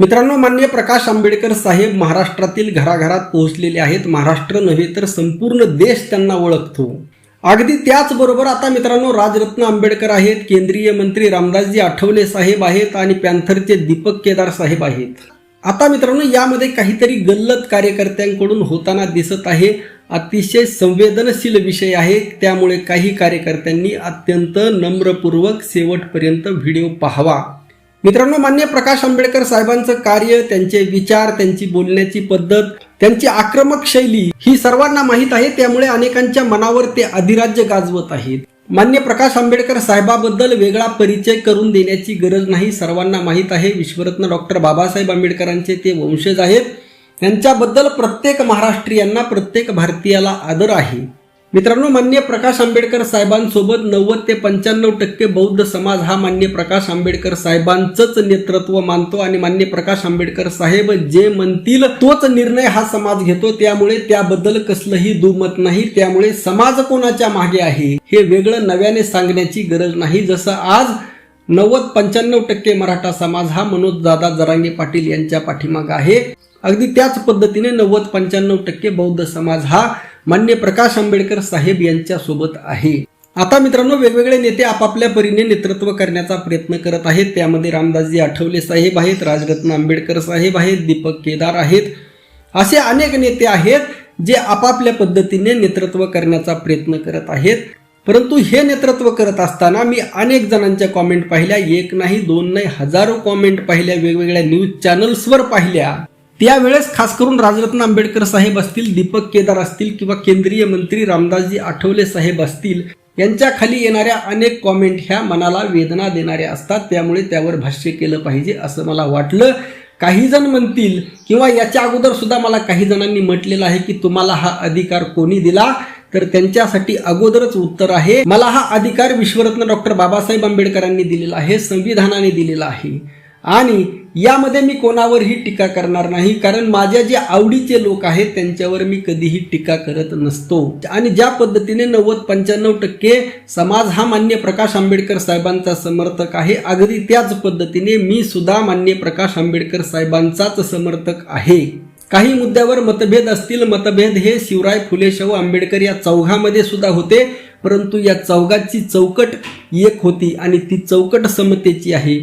मित्रांनो मान्य प्रकाश आंबेडकर साहेब महाराष्ट्रातील घराघरात पोहोचलेले आहेत. महाराष्ट्र नव्हे तर संपूर्ण देश त्यांना ओळखतो. अगदी त्याचबरोबर आता मित्रांनो राजरत्न आंबेडकर आहेत केंद्रीय मंत्री रामदासजी आठवले साहेब आहेत आणि पॅन्थरचे दीपक केदार साहेब आहेत. आता मित्रांनो यामध्ये काहीतरी गल्लत कार्यकर्त्यांकडून होताना दिसत आहे. अतिशय संवेदनशील विषय आहे. त्यामुळे काही कार्यकर्त्यांनी अत्यंत नम्रपूर्वक शेवटपर्यंत व्हिडिओ पाहावा. मित्रांनो मान्य प्रकाश आंबेडकर साहेबांचं कार्य त्यांचे विचार त्यांची बोलण्याची पद्धत त्यांची आक्रमक शैली ही सर्वांना माहीत आहे. त्यामुळे अनेकांच्या मनावर ते अधिराज्य गाजवत आहेत. मान्य प्रकाश आंबेडकर साहेबाबद्दल वेगळा परिचय करून देण्याची गरज नाही सर्वांना माहीत आहे. विश्वरत्न डॉक्टर बाबासाहेब आंबेडकरांचे ते वंशज आहेत. त्यांच्याबद्दल प्रत्येक महाराष्ट्रीयांना प्रत्येक भारतीयाला आदर आहे. मित्रांनो मान्य प्रकाश आंबेडकर साहेबांसोबत नव्वद ते पंच्याण्णव टक्के बौद्ध समाज हा मान्य प्रकाश आंबेडकर साहेबांचंच नेतृत्व मानतो आणि मान्य प्रकाश आंबेडकर साहेब जे म्हणतील तोच निर्णय हा समाज घेतो. त्यामुळे त्याबद्दल कसलंही दुमत नाही. त्यामुळे समाज कोणाच्या मागे आहे हे वेगळं नव्याने सांगण्याची गरज नाही. जसं आज नव्वद पंच्याण्णव टक्के मराठा समाज हा मनोज दादा जरांगे पाटील यांच्या पाठीमाग आहे. अगदी त्याच पद्धतीने नव्वद पंच्याण्णव टक्के बौद्ध समाज हा मान्य प्रकाश आंबेडकर साहेब यांच्यासोबत आहे. आता मित्रांनो वेगवेगळे नेते आपापल्या परीने नेतृत्व करण्याचा प्रयत्न करत आहेत. त्यामध्ये रामदासजी आठवले साहेब आहेत राजरत्न आंबेडकर साहेब आहेत दीपक केदार आहेत. असे अनेक नेते आहेत जे आपापल्या पद्धतीने नेतृत्व करण्याचा प्रयत्न करत आहेत. परंतु हे नेतृत्व करत असताना मी अनेक जणांच्या कॉमेंट पाहिल्या. एक नाही दोन नाही हजारो कॉमेंट पाहिल्या. वेगवेगळ्या न्यूज चॅनल्सवर पाहिल्या. त्यावेळेस खास करून राजरत्न आंबेडकर साहेब असतील दीपक केदार असतील किंवा केंद्रीय मंत्री रामदासजी आठवले साहेब असतील यांच्या खाली येणाऱ्या अनेक कॉमेंट ह्या मनाला वेदना देणाऱ्या असतात. त्यामुळे त्यावर भाष्य केलं पाहिजे असं मला वाटलं. काही जण म्हणतील किंवा याच्या अगोदर सुद्धा मला काही जणांनी म्हटलेलं आहे की तुम्हाला हा अधिकार कोणी दिला? तर त्यांच्यासाठी अगोदरच उत्तर आहे मला हा अधिकार विश्वरत्न डॉक्टर बाबासाहेब आंबेडकरांनी दिलेला आहे संविधानाने दिलेला आहे. आणि यामध्ये मी कोणावरही टीका करणार नाही कारण माझ्या जे आवडीचे लोक आहेत त्यांच्यावर मी कधीही टीका करत नसतो. आणि ज्या पद्धतीने नव्वद पंच्याण्णव टक्के समाज हा मान्य प्रकाश आंबेडकर साहेबांचा समर्थक आहे अगदी त्याच पद्धतीने मी सुद्धा मान्य प्रकाश आंबेडकर साहेबांचाच समर्थक आहे. काही मुद्द्यावर मतभेद असतील मतभेद हे शिवराय फुले शाहू आंबेडकर या चौघामध्ये सुद्धा होते परंतु या चौघाची चौकट एक होती आणि ती चौकट समतेची आहे.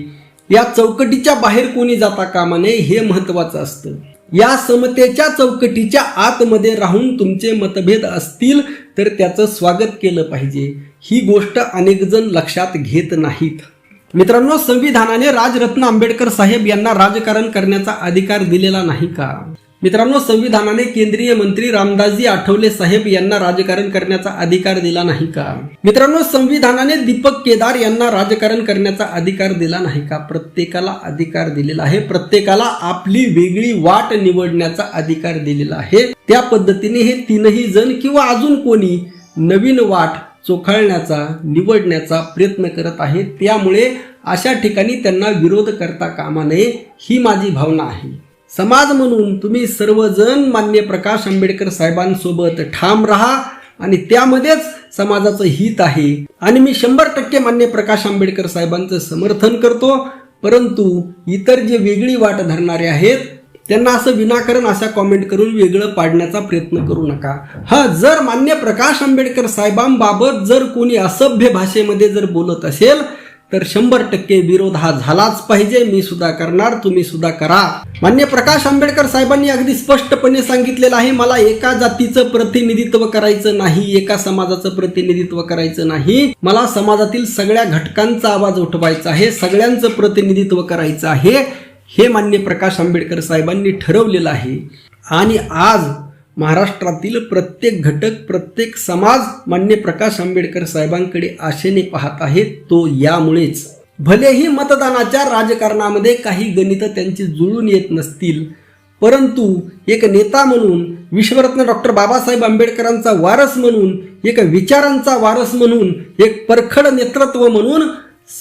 या चौकटीच्या बाहेर कोणी जाता कामा नये हे महत्वाचं असतं. या समतेच्या चौकटीच्या आतमध्ये राहून तुमचे मतभेद असतील तर त्याचं स्वागत केलं पाहिजे. ही गोष्ट अनेक जण लक्षात घेत नाहीत. मित्रांनो संविधानाने राजरत्न आंबेडकर साहेब यांना राजकारण करण्याचा अधिकार दिलेला नाही का? मित्रांनो संविधानाने केंद्रीय मंत्री रामदासजी आठवले साहेब यांना राजकारण करण्याचा अधिकार दिला नाही का? मित्रांनो संविधानाने दीपक केदार यांना राजकारण करण्याचा अधिकार दिला नाही का? प्रत्येकाला अधिकार दिलेला आहे. प्रत्येकाला आपली वेगळी वाट निवडण्याचा अधिकार दिलेला आहे. त्या पद्धतीने हे तीनही जण किंवा अजून कोणी नवीन वाट चोखाळण्याचा निवडण्याचा प्रयत्न करत आहे त्यामुळे अशा ठिकाणी त्यांना विरोध करता कामा नये ही माझी भावना आहे. समाज म्हणून तुम्ही सर्वजण मान्य प्रकाश आंबेडकर साहेबांसोबत ठाम राहा आणि त्यामध्येच समाजाचं हित आहे. आणि मी शंभर टक्के मान्य प्रकाश आंबेडकर साहेबांचं समर्थन करतो परंतु इतर जे वेगळी वाट धरणारे आहेत त्यांना असं विनाकारण अशा कॉमेंट करून वेगळं पाडण्याचा प्रयत्न करू नका. हा जर मान्य प्रकाश आंबेडकर साहेबांबाबत जर कोणी असभ्य भाषेमध्ये जर बोलत असेल तर शंभर टक्के विरोध हा झालाच पाहिजे. मी सुद्धा करणार तुम्ही सुद्धा करा. मान्य प्रकाश आंबेडकर साहेबांनी अगदी स्पष्टपणे सांगितलेलं आहे मला एका जातीचं प्रतिनिधित्व करायचं नाही एका समाजाचं प्रतिनिधित्व करायचं नाही. मला समाजातील सगळ्या घटकांचा आवाज उठवायचा आहे सगळ्यांचं प्रतिनिधित्व करायचं आहे हे मान्य प्रकाश आंबेडकर साहेबांनी ठरवलेलं आहे. आणि आज महाराष्ट्रातील प्रत्येक घटक प्रत्येक समाज मान्य प्रकाश आंबेडकर साहेबांकडे आशेने पाहत आहे तो यामुळेच. भलेही मतदानाच्या राजकारणामध्ये काही गणित त्यांची जुळून येत नसतील परंतु एक नेता म्हणून विश्वरत्न डॉक्टर बाबासाहेब आंबेडकरांचा वारस म्हणून एक विचारांचा वारस म्हणून एक परखड नेतृत्व म्हणून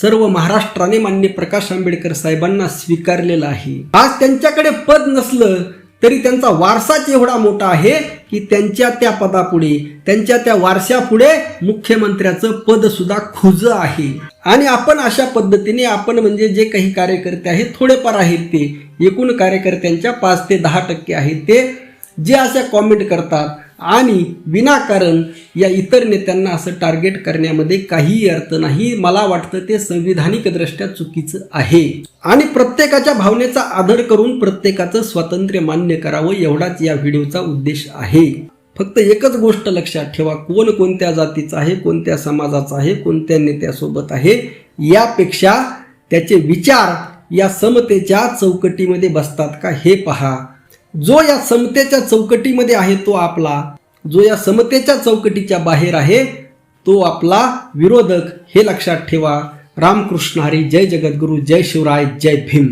सर्व महाराष्ट्राने मान्य प्रकाश आंबेडकर साहेबांना स्वीकारलेलं आहे. आज त्यांच्याकडे पद नसलं तरी त्यांचा वारसाच एवढा मोठा आहे की त्यांच्या त्या पदापुढे त्यांच्या त्या वारशापुढे मुख्यमंत्र्याचं पद सुद्धा खुज आहे. आणि आपण अशा पद्धतीने आपण म्हणजे जे काही कार्यकर्ते आहेत थोडेफार आहेत ते. एकूण कार्यकर्त्यांच्या पाच ते दहा टक्के आहेत ते. जे अशा कॉमेंट करतात आणि विनाकारण या इतर नेत्यांना असं टार्गेट करण्यामध्ये काहीही अर्थ नाही. मला वाटतं ते संविधानिकदृष्ट्या चुकीचं आहे. आणि प्रत्येकाच्या भावनेचा आदर करून प्रत्येकाचं स्वातंत्र्य मान्य करावं एवढाच या व्हिडिओचा उद्देश आहे. फक्त एकच गोष्ट लक्षात ठेवा कोण कोणत्या जातीचा आहे कोणत्या समाजाचा आहे कोणत्या नेत्यासोबत आहे यापेक्षा त्याचे विचार या समतेच्या चौकटीमध्ये बसतात का हे पहा. जो या समतेच्या चौकटीमध्ये आहे तो आपला. जो या समतेच्या चौकटीच्या बाहेर आहे तो आपला विरोधक. हे लक्षात ठेवा. रामकृष्ण हरी. जय जगद्गुरु. जय शिवराय. जय भीम.